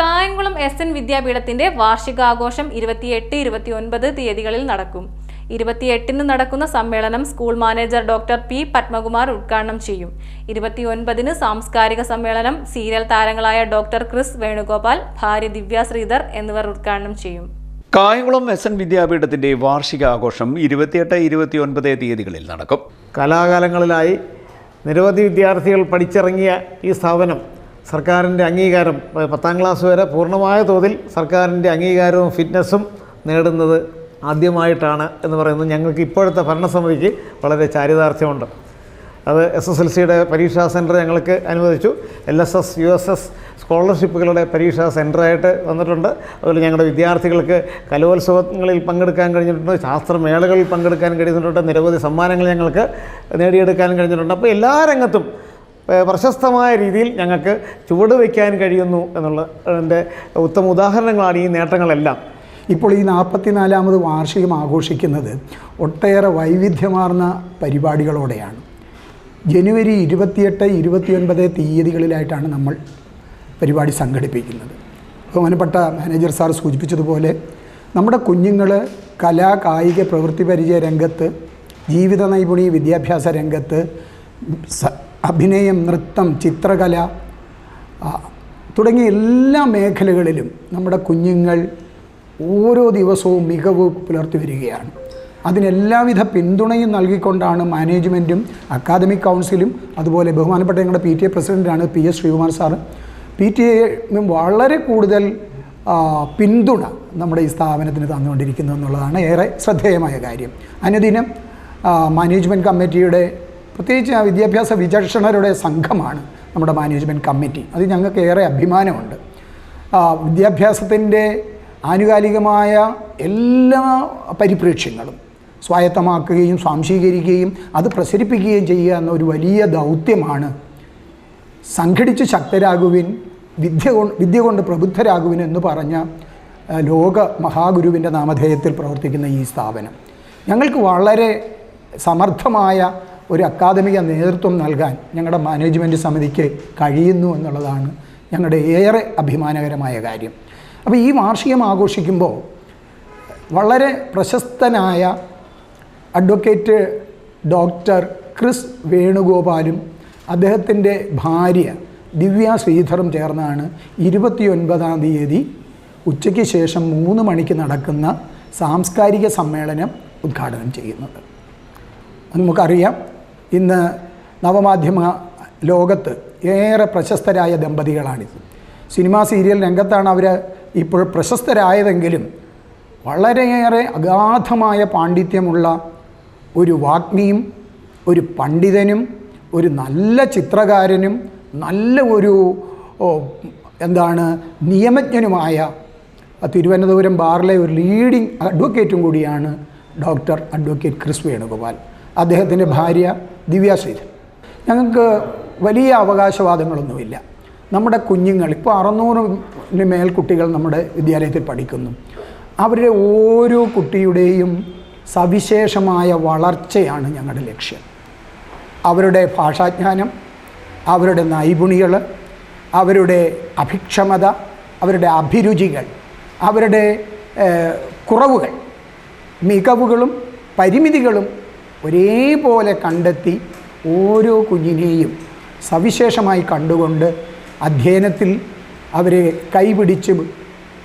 Kayamkulam S N വിദ്യാപീഠത്തിന്റെ വാർഷികാഘോഷം ഇരുപത്തിയെട്ട് ഇരുപത്തിയൊൻപത് തീയതികളിൽ നടക്കും. ഇരുപത്തിയെട്ടിന് നടക്കുന്ന സമ്മേളനം school manager doctor P Padmakumar ഉദ്ഘാടനം ചെയ്യും. ഇരുപത്തിയൊൻപതിന് സാംസ്കാരിക സമ്മേളനം സീരിയൽ താരങ്ങളായ ഡോക്ടർ ക്രിസ് വേണുഗോപാൽ ഭാര്യ ദിവ്യ ശ്രീധർ എന്നിവർ ഉദ്ഘാടനം ചെയ്യും. കായംകുളം എസ് എൻ വിദ്യാപീഠത്തിന്റെ വാർഷികാഘോഷം ഇരുപത്തിയെട്ട് ഇരുപത്തിയൊൻപത് തീയതികളിൽ നടക്കും. കലാകാലങ്ങളിലായി നിരവധി വിദ്യാർത്ഥികൾ പഠിച്ചിറങ്ങിയ ഈ സ്ഥാപനം സർക്കാരിന്റെ അംഗീകാരം പത്താം ക്ലാസ് വരെ പൂർണമായ തോതിൽ സർക്കാരിന്റെ അംഗീകാരവും ഫിറ്റ്നസ്സും നേടുന്നത് ആദ്യമായിട്ടാണ് എന്ന് പറയുന്നത് ഞങ്ങൾക്ക് ഇപ്പോഴത്തെ ഭരണസമിതിക്ക് വളരെ ചാരിതാർത്ഥ്യമുണ്ട്. അത് എസ് എസ് എൽ സിയുടെ പരീക്ഷാ സെന്റർ ഞങ്ങൾക്ക് അനുവദിച്ചു. L S S U S S സ്കോളർഷിപ്പുകളുടെ പരീക്ഷാ സെന്ററായിട്ട് വന്നിട്ടുണ്ട്. അതുപോലെ ഞങ്ങളുടെ വിദ്യാർത്ഥികൾക്ക് കലോത്സവങ്ങളിൽ പങ്കെടുക്കാൻ കഴിഞ്ഞിട്ടുണ്ട്. ശാസ്ത്രമേളകളിൽ പങ്കെടുക്കാൻ കഴിഞ്ഞിട്ടുണ്ട്. നിരവധി സമ്മാനങ്ങൾ ഞങ്ങൾക്ക് നേടിയെടുക്കാൻ കഴിഞ്ഞിട്ടുണ്ട്. അപ്പോൾ എല്ലാ രംഗത്തും പ്രശസ്തമായ രീതിയിൽ ഞങ്ങൾക്ക് ചുവട് വയ്ക്കാൻ കഴിയുന്നു എന്നുള്ള എന്റെ ഉത്തമ ഉദാഹരണങ്ങളാണ് ഈ നേട്ടങ്ങളെല്ലാം. ഇപ്പോൾ ഈ നാൽപ്പത്തിനാലാമത് വാർഷികം ആഘോഷിക്കുന്നത് ഒട്ടേറെ വൈവിധ്യമാർന്ന പരിപാടികളോടെയാണ്. ജനുവരി ഇരുപത്തിയെട്ട് ഇരുപത്തിയൊൻപത് തീയതികളിലായിട്ടാണ് നമ്മൾ പരിപാടി സംഘടിപ്പിക്കുന്നത്. ബഹുമാനപ്പെട്ട മാനേജർ സാർ സൂചിപ്പിച്ചതുപോലെ നമ്മുടെ കുഞ്ഞുങ്ങൾ കലാ കായിക പ്രവൃത്തി പരിചയ രംഗത്ത് ജീവിത നൈപുണി വിദ്യാഭ്യാസ രംഗത്ത് അഭിനയം നൃത്തം ചിത്രകല തുടങ്ങിയ എല്ലാ മേഖലകളിലും നമ്മുടെ കുഞ്ഞുങ്ങൾ ഓരോ ദിവസവും മികവ് പുലർത്തി വരികയാണ്. അതിനെല്ലാവിധ പിന്തുണയും നൽകിക്കൊണ്ടാണ് മാനേജ്മെന്റും അക്കാദമിക് കൗൺസിലും അതുപോലെ ബഹുമാനപ്പെട്ട ഞങ്ങളുടെ പി ടി എ പ്രസിഡന്റാണ് P S Sreekumar sir. P T A വളരെ കൂടുതൽ പിന്തുണ നമ്മുടെ ഈ സ്ഥാപനത്തിന് തന്നുകൊണ്ടിരിക്കുന്നു എന്നുള്ളതാണ് ഏറെ ശ്രദ്ധേയമായ കാര്യം. അനുദിനം മാനേജ്മെന്റ് കമ്മിറ്റിയുടെ പ്രത്യേകിച്ച് ആ വിദ്യാഭ്യാസ വിചക്ഷണരുടെ സംഘമാണ് നമ്മുടെ മാനേജ്മെന്റ് കമ്മിറ്റി. അത് ഞങ്ങൾക്ക് ഏറെ അഭിമാനമുണ്ട്. വിദ്യാഭ്യാസത്തിന്റെ ആനുകാലികമായ എല്ലാ പരിപ്രേക്ഷ്യങ്ങളും സ്വായത്തമാക്കുകയും സ്വാംശീകരിക്കുകയും അത് പ്രസരിപ്പിക്കുകയും ചെയ്യുക എന്ന ഒരു വലിയ ദൗത്യമാണ് സംഘടിച്ച് ശക്തരാകുവിൻ വിദ്യ കൊണ്ട് വിദ്യ കൊണ്ട് പ്രബുദ്ധരാകുവിൻ എന്ന് പറഞ്ഞ ലോക മഹാഗുരുവിന്റെ നാമധേയത്തിൽ പ്രവർത്തിക്കുന്ന ഈ സ്ഥാപനം. ഞങ്ങൾക്ക് വളരെ സമർത്ഥമായ ഒരു അക്കാദമിക നേതൃത്വം നൽകാൻ ഞങ്ങളുടെ മാനേജ്മെന്റ് സമിതിക്ക് കഴിയുന്നു എന്നുള്ളതാണ് ഞങ്ങളുടെ ഏറെ അഭിമാനകരമായ കാര്യം. അപ്പോൾ ഈ വാർഷികം ആഘോഷിക്കുമ്പോൾ വളരെ പ്രശസ്തനായ അഡ്വക്കേറ്റ് ഡോക്ടർ ക്രിസ് വേണുഗോപാലും അദ്ദേഹത്തിന്റെ ഭാര്യ ദിവ്യ ശ്രീധറും ചേർന്നാണ് ഇരുപത്തിയൊൻപതാം തീയതി ഉച്ചയ്ക്ക് ശേഷം മൂന്ന് മണിക്ക് നടക്കുന്ന സാംസ്കാരിക സമ്മേളനം ഉദ്ഘാടനം ചെയ്യുന്നത്. നമുക്കറിയാം ഇന്ന് നവമാധ്യമ ലോകത്ത് ഏറെ പ്രശസ്തരായ ദമ്പതികളാണിത്. സിനിമാ സീരിയൽ രംഗത്താണ് അവർ ഇപ്പോൾ പ്രശസ്തരായതെങ്കിലും വളരെയേറെ അഗാധമായ പാണ്ഡിത്യമുള്ള ഒരു വാഗ്മിയും ഒരു പണ്ഡിതനും ഒരു നല്ല ചിത്രകാരനും നല്ല ഒരു എന്താണ് നിയമജ്ഞനുമായ തിരുവനന്തപുരം ബാറിലെ ഒരു ലീഡിംഗ് അഡ്വക്കേറ്റും കൂടിയാണ് ഡോക്ടർ അഡ്വക്കേറ്റ് ക്രിസ് വേണുഗോപാൽ അദ്ദേഹത്തിന്റെ ഭാര്യ ദിവ്യ ശ്രീധർ ഞങ്ങൾക്ക് വലിയ അവകാശവാദങ്ങളൊന്നുമില്ല. നമ്മുടെ കുഞ്ഞുങ്ങൾ ഇപ്പോൾ അറുന്നൂറിന് മേൽ കുട്ടികൾ നമ്മുടെ വിദ്യാലയത്തിൽ പഠിക്കുന്നു. അവരുടെ ഓരോ കുട്ടിയുടെയും സവിശേഷമായ വളർച്ചയാണ് ഞങ്ങളുടെ ലക്ഷ്യം. അവരുടെ ഭാഷാജ്ഞാനം അവരുടെ നൈപുണികൾ അവരുടെ അഭിക്ഷമത അവരുടെ അഭിരുചികൾ അവരുടെ കുറവുകൾ മികവുകളും പരിമിതികളും ഒരേപോലെ കണ്ടെത്തി ഓരോ കുഞ്ഞിനെയും സവിശേഷമായി കണ്ടുകൊണ്ട് അധ്യയനത്തിൽ അവരെ കൈപിടിച്ച്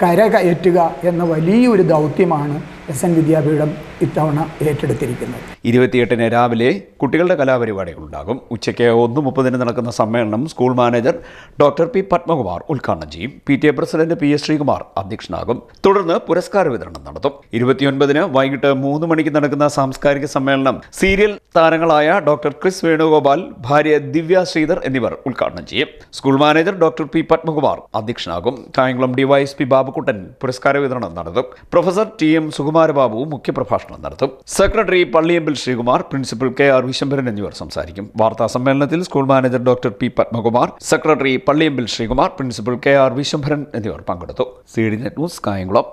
കരകയറ്റുക എന്ന വലിയൊരു ദൗത്യമാണ് എസ് എൻ വിദ്യാപീഠം ഇത്തവണ ഏറ്റെടുത്തിരിക്കുന്നത്. ഇരുപത്തിയെട്ടിന് രാവിലെ കുട്ടികളുടെ കലാപരിപാടികൾ ഉണ്ടാകും ഉച്ചയ്ക്ക് ഒന്ന് മുപ്പതിന് നടക്കുന്ന സമ്മേളനം school manager doctor P Padmakumar ഉദ്ഘാടനം ചെയ്യും. P T A president P S Sreekumar അധ്യക്ഷനാകും. തുടർന്ന് പുരസ്കാര വിതരണം നടത്തും. ഇരുപത്തിയൊൻപതിന് വൈകിട്ട് മൂന്ന് മണിക്ക് നടക്കുന്ന സാംസ്കാരിക സമ്മേളനം സീരിയൽ താരങ്ങളായ ഡോക്ടർ ക്രിസ് വേണുഗോപാൽ ഭാര്യ ദിവ്യ ശ്രീധർ എന്നിവർ ഉദ്ഘാടനം ചെയ്യും. School manager doctor P Padmakumar അധ്യക്ഷനാകും. Kayamkulam DYSP Babukuttan പുരസ്കാര വിതരണം നടത്തും. പ്രൊഫസർ ടി എം സുകുമാരബാബു മുഖ്യപ്രഭാഷണം നടത്തും. Secretary Palliyambil Sreekumar principal K R Vishambharan എന്നിവർ സംസാരിക്കും. വാർത്താ സമ്മേളനത്തിൽ school manager doctor P Padmakumar secretary Palliyambil Sreekumar principal K R Vishambharan എന്നിവർ പങ്കെടുത്തു. C D net news Kayamkulam.